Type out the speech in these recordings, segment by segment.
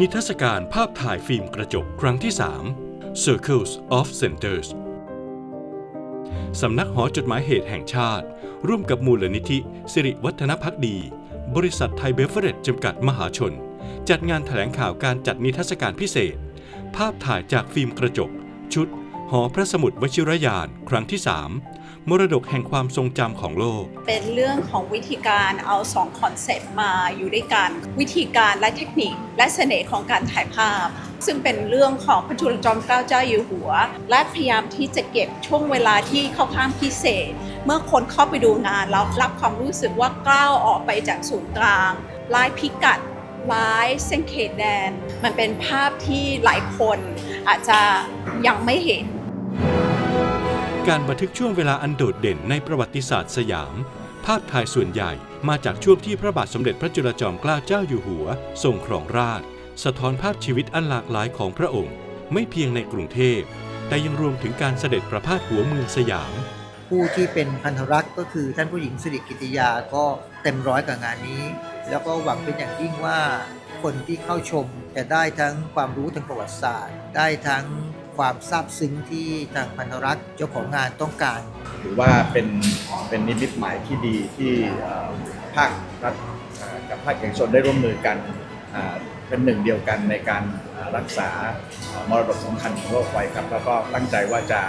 นิทรรศการภาพถ่ายฟิล์มกระจกครั้งที่ 3 Circles of Centers สำนักหอจดหมายเหตุแห่งชาติ ร่วมกับมูลนิธิ สิริวัฒนพักดี บริษัทไทยเบเวอเรจจำกัดมหาชน จัดงานแถลงข่าวการจัดนิทรรศการพิเศษ ภาพถ่ายจากฟิล์มกระจก ชุด อพระสมุดวชิรยานครั้งที่ 3 มรดกแห่งความทรงจำของโลก เป็นเรื่องของวิธีการเอาสองคอนเซปต์มาอยู่ด้วยกัน วิธีการและเทคนิคและเสน่ห์ของการถ่ายภาพ ซึ่งเป็นเรื่องของพระจุลจอมเกล้าเจ้าอยู่หัว และพยายามที่จะเก็บช่วงเวลาที่เข้าข้ามพิเศษ เมื่อคนเข้าไปดูงานแล้วรับความรู้สึกว่าก้าวออกไปจากศูนย์กลางลายพิกัดลายเส้นเขตแดน มันเป็นภาพที่หลายคนอาจจะยังไม่เห็น การบันทึกช่วงเวลาอันโดดเด่นในประวัติศาสตร์สยาม ภาพถ่ายส่วนใหญ่มาจากช่วงที่พระบาทสมเด็จพระจุลจอมเกล้าเจ้าอยู่หัว ทรงครองราชสะท้อนภาพชีวิตอันหลากหลายของพระองค์ ไม่เพียงในกรุงเทพ แต่ยังรวมถึงการเสด็จประพาสหัวเมืองสยาม ผู้ที่เป็นพันธรักษ์ก็คือท่านผู้หญิงสิริกิติยาก็เต็มร้อยกับงานนี้ แล้วก็หวังเป็นอย่างยิ่งว่าคนที่เข้าชมจะได้ทั้งความรู้ทางประวัติศาสตร์ ได้ทั้ง ความซาบซึ้งที่ทางพันธรักษ์เจ้าของงานต้องการ ถือว่าเป็นเป็นนิมิตหมายที่ดีที่เอ่อภาครัฐเอ่อกับภาคเอกชนได้ร่วมมือกันอ่าเป็นหนึ่งเดียวกันในการอ่ารักษาเอ่อมรดกสำคัญของโลกไว้ครับ แล้วก็ตั้งใจว่าจะ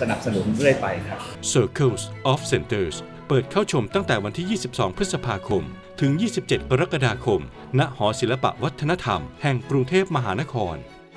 สนับสนุนเรื่อยไปครับ Circles of Centers เปิดเข้าชมตั้งแต่วันที่ 22 พฤษภาคม ถึง 27 กรกฎาคม ณ หอศิลปะวัฒนธรรม แห่งกรุงเทพมหานคร